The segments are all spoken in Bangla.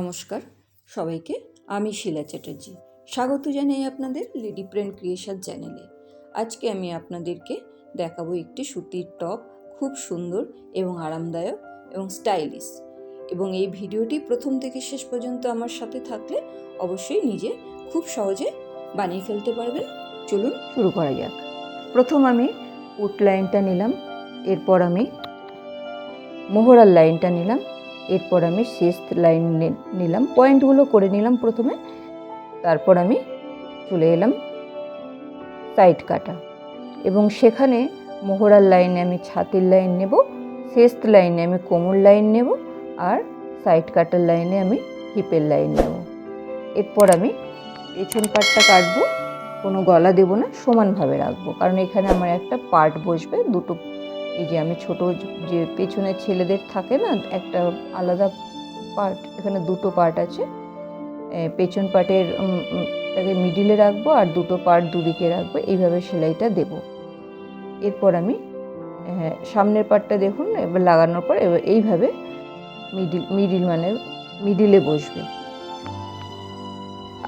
নমস্কার। সবাইকে আমি শিলা চ্যাটার্জি। স্বাগত জানাই আপনাদের লেডি প্রেন্ট ক্রিয়েশন চ্যানেলে আজকে আমি আপনাদেরকে দেখাবো একটি সুতির টপ, খুব সুন্দর এবং আরামদায়ক এবং স্টাইলিশ এবং এই ভিডিওটি প্রথম থেকে শেষ পর্যন্ত আমার সাথে থাকলে অবশ্যই নিজে খুব সহজে বানিয়ে ফেলতে পারবেন। চলুন শুরু করা যাক। প্রথম আমি উট লাইনটা নিলাম, এরপর আমি মোহরার লাইনটা নিলাম। এরপর আমি শেষ লাইন নিলাম। পয়েন্টগুলো করে নিলাম প্রথমে। তারপর আমি চলে এলাম সাইড কাটা। এবং সেখানে মোহরার লাইনে আমি ছাতির লাইন নেব শেষ লাইনে আমি কোমর লাইন নেব, আর সাইড কাটার লাইনে আমি হিপের লাইন নেব। এরপর আমি পেছন পাটটা কাটবো, কোনো গলা দেবো না, সমানভাবে রাখব। কারণ এখানে আমার একটা পার্ট বসবে, দুটো এই যে আমি ছোট যে পেছনের ছেলেদের থাকে না একটা আলাদা পার্ট এখানে দুটো পার্ট আছে। পেছন পার্টের উম, মিডিলে রাখব আর দুটো পার্ট দুদিকে রাখব। এইভাবে সেলাইটা দেব। এরপর আমি সামনের পার্টটা দেখুন এবার লাগানোর পর এবার এইভাবে মিডিল মিডিল মানে মিডিলে বসবে।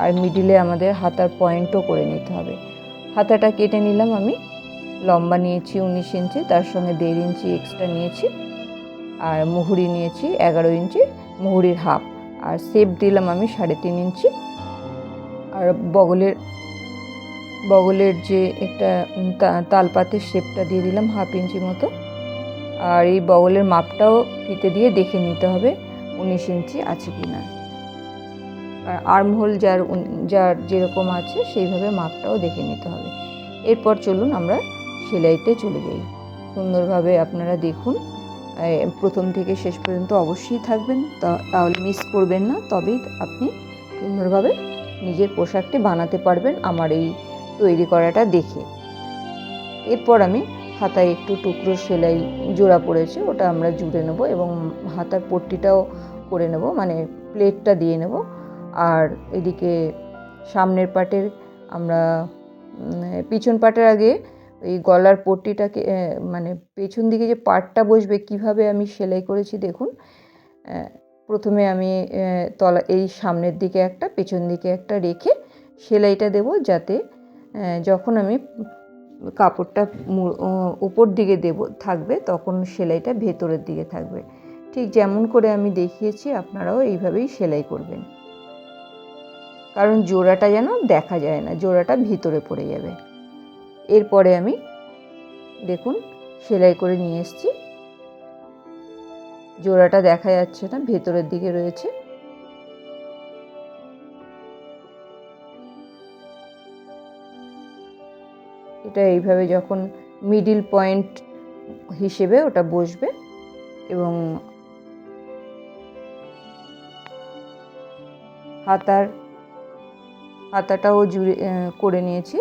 আর মিডিলে আমাদের হাতার পয়েন্টও করে নিতে হবে। হাতাটা কেটে নিলাম আমি। লম্বা নিয়েছি উনিশ ইঞ্চি, তার সঙ্গে দেড় ইঞ্চি এক্সট্রা নিয়েছি, আর মুহুরি নিয়েছি এগারো ইঞ্চি, মুহুরির হাফ আর শেপ দিলাম আমি সাড়ে তিন ইঞ্চি। আর বগলের বগলের যে একটা তালপাতের শেপটা দিয়ে দিলাম হাফ ইঞ্চি মতো। আর এই বগলের মাপটাও ফিতে দিয়ে দেখে নিতে হবে উনিশ ইঞ্চি আছে কি না আর আর্মহোল যার যার যেরকম আছে সেইভাবে মাপটাও দেখে নিতে হবে। এরপর চলুন আমরা সেলাইতে চলে যাই। সুন্দরভাবে আপনারা দেখুন প্রথম থেকে শেষ পর্যন্ত অবশ্যই থাকবেন তাহলে মিস করবেন না, তবেই আপনি সুন্দরভাবে নিজের পোশাকটি বানাতে পারবেন আমার এই তৈরি করাটা দেখে। এরপর আমি হাতায় একটু টুকরো সেলাই জোড়া পড়েছে, ওটা আমরা জুড়ে নেব এবং হাতার পট্টিটাও করে নেব মানে প্লেটটা দিয়ে নেব। আর এদিকে সামনের পাটের আমরা পিছন পাটের আগে এই গলার পট্টিটাকে মানে পেছন দিকে যে পাটটা বসবে, কীভাবে আমি সেলাই করেছি দেখুন। প্রথমে আমি তলা, এই সামনের দিকে একটা, পেছন দিকে একটা রেখে সেলাইটা দেব যাতে যখন আমি কাপড়টা উপর দিকে দেব, থাকবে, তখন সেলাইটা ভেতরের দিকে থাকবে। ঠিক যেমন করে আমি দেখিয়েছি, আপনারাও এইভাবেই সেলাই করবেন। কারণ জোড়াটা যেন দেখা যায় না, জোড়াটা ভিতরে পড়ে যাবে। এরপরে আমি দেখুন সেলাই করে নিয়ে এসেছি। জোড়াটা দেখা যাচ্ছে না, ভেতরের দিকে রয়েছে। এটা এইভাবে যখন মিডিল পয়েন্ট হিসেবে ওটা বসবে এবং হাতার, হাতাটাও জুড়ে করে নিয়েছি।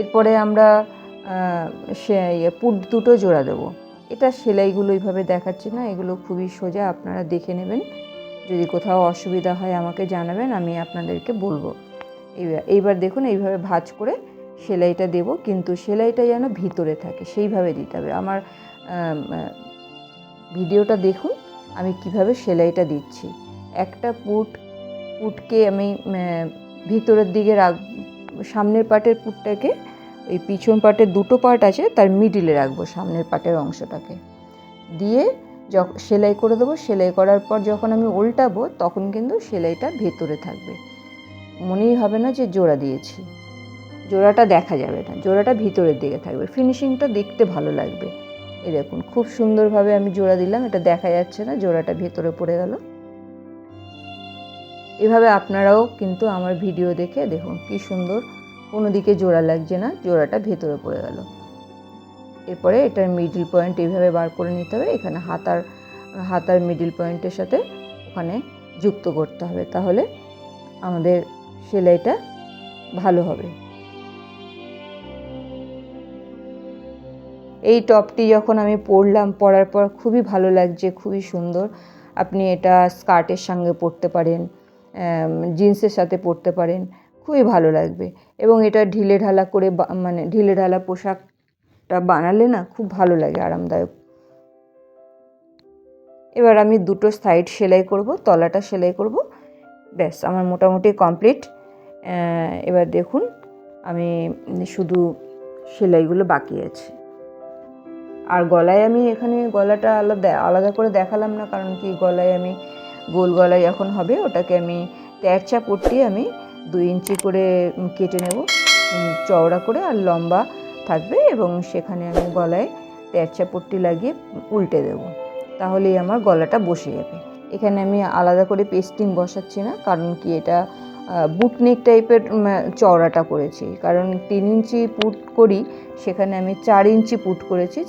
এরপরে আমরা ইয়ে, পুট দুটো জোড়া দেবো। এটা সেলাইগুলো এইভাবে দেখাচ্ছি না এগুলো খুবই সোজা আপনারা দেখে নেবেন। যদি কোথাও অসুবিধা হয় আমাকে জানাবেন আমি আপনাদেরকে বলব। এইবার দেখুন এইভাবে ভাঁজ করে সেলাইটা দেব কিন্তু সেলাইটা যেন ভিতরে থাকে সেইভাবে দিতে হবে। আমার ভিডিওটা দেখুন আমি কীভাবে সেলাইটা দিচ্ছি। একটা পুট পুটকে আমি ভিতরের দিকে রাখ সামনের পাটের পুটটাকে, এই পিছন পাটের দুটো পার্ট আছে, তার মিডিলে রাখব সামনের পাটের অংশটাকে। দিয়ে যখন সেলাই করে দেবো। সেলাই করার পর যখন আমি উল্টাবো, তখন কিন্তু সেলাইটা ভেতরে থাকবে। মনেই হবে না যে জোড়া দিয়েছি। জোড়াটা দেখা যাবে না। জোড়াটা ভিতরের দিকে থাকবে। ফিনিশিংটা দেখতে ভালো লাগবে। দেখুন, খুব সুন্দরভাবে আমি জোড়া দিলাম। এটা দেখা যাচ্ছে না, জোড়াটা ভেতরে পড়ে গেল। এভাবে আপনারাও কিন্তু আমার ভিডিও দেখে দেখুন কি সুন্দর কোনো দিকে জোড়া লাগছে না, জোড়াটা ভেতরে পড়ে গেল। এরপরে এটার মিডিল পয়েন্ট এইভাবে বার করে নিতে হবে, এখানে হাতার হাতার মিডিল পয়েন্টের সাথে ওখানে যুক্ত করতে হবে, তাহলে আমাদের সেলাইটা ভালো হবে। এই টপটি যখন আমি পরলাম, পরার পর খুবই ভালো লাগছে, খুবই সুন্দর। আপনি এটা স্কার্টের সঙ্গে পরতে পারেন। জিন্সের সাথে পরতে পারেন। খুবই ভালো লাগবে। এবং এটা ঢিলে ঢালা করে মানে ঢিলে ঢালা পোশাকটা বানালে না খুব ভালো লাগে, আরামদায়ক। এবার আমি দুটো সাইড সেলাই করব, তলাটা সেলাই করব। ব্যাস, আমার মোটামুটি কমপ্লিট। এবার দেখুন, আমি শুধু সেলাইগুলো বাকি আছে। আর গলায় আমি এখানে গলাটা আলাদা আলাদা করে দেখালাম না, কারণ কি গলায় আমি গোল গলায় যখন হবে, ওটাকে আমি তেরচা পট্টি আমি দুই ইঞ্চি করে কেটে নেব চওড়া করে আর লম্বা থাকবে এবং সেখানে আমি গলায় তেরচা পট্টি লাগিয়ে উল্টে দেব। তাহলেই আমার গলাটা বসে যাবে। এখানে আমি আলাদা করে পেস্টিং বসাচ্ছি না, কারণ কি এটা বুটনেক টাইপের চওড়াটা করেছি। কারণ তিন ইঞ্চি পুট করি, সেখানে আমি চার ইঞ্চি পুট করেছি,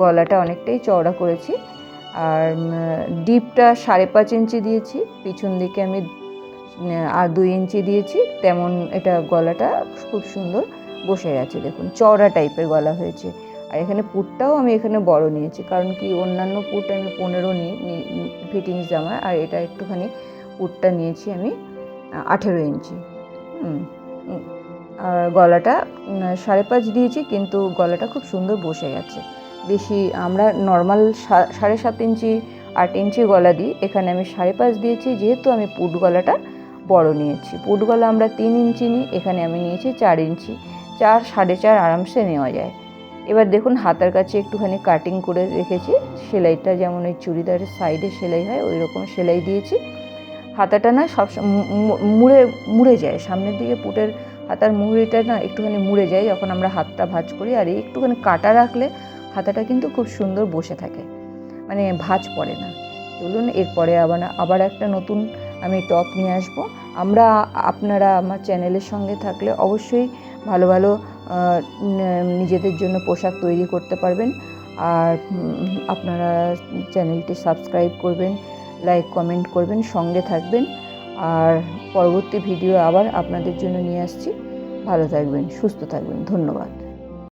গলাটা অনেকটাই চওড়া করেছি। আর ডিপটা সাড়ে পাঁচ ইঞ্চি দিয়েছি, পিছন দিকে আমি আর দুই ইঞ্চি দিয়েছি, তেমন এটা গলাটা খুব সুন্দর বসে গেছে দেখুন, চওড়া টাইপের গলা হয়েছে। আর এখানে পুটটাও আমি এখানে বড় নিয়েছি, কারণ কি অন্যান্য পুট আমি পনেরো নিই ফিটিংস জামার আর এটা একটুখানি পুটটা নিয়েছি আমি আঠেরো ইঞ্চি। আর গলাটা সাড়ে পাঁচ দিয়েছি, কিন্তু গলাটা খুব সুন্দর বসে গেছে বেশি, আমরা নর্মাল সাড়ে সাত ইঞ্চি, আট ইঞ্চি গলা দিই। এখানে আমি সাড়ে পাঁচ দিয়েছি, যেহেতু আমি পুট গলাটা বড় নিয়েছি। পুট গলা আমরা তিন ইঞ্চি নিই, এখানে আমি নিয়েছি চার ইঞ্চি। চার, সাড়ে চার আরামসে নেওয়া যায়। এবার দেখুন, হাতার কাছে একটুখানি কাটিং করে রেখেছি। সেলাইটা যেমন ওই চুড়িদারের সাইডে সেলাই হয়, ওই রকম সেলাই দিয়েছি। হাতাটা না সব মুড়ে মুড়ে যায়। সামনের দিকে পুটের হাতার মুড়িটা না একটুখানি মুড়ে যায়, যখন আমরা হাতটা ভাঁজ করি। আর একটুখানি কাটা রাখলে হাতাটা কিন্তু খুব সুন্দর বসে থাকে। মানে ভাঁজ পড়ে না। চলুন, এরপরে আবার আবার একটা নতুন আমি টপ নিয়ে আসব। আমরা, আপনারা আমার চ্যানেলের সঙ্গে থাকলে অবশ্যই ভালো ভালো নিজেদের জন্য পোশাক তৈরি করতে পারবেন। আর আপনারা চ্যানেলটি সাবস্ক্রাইব করবেন, লাইক, কমেন্ট করবেন, সঙ্গে থাকবেন। আর পরবর্তী ভিডিও আবার আপনাদের জন্য নিয়ে আসছি। ভালো থাকবেন, সুস্থ থাকবেন। ধন্যবাদ।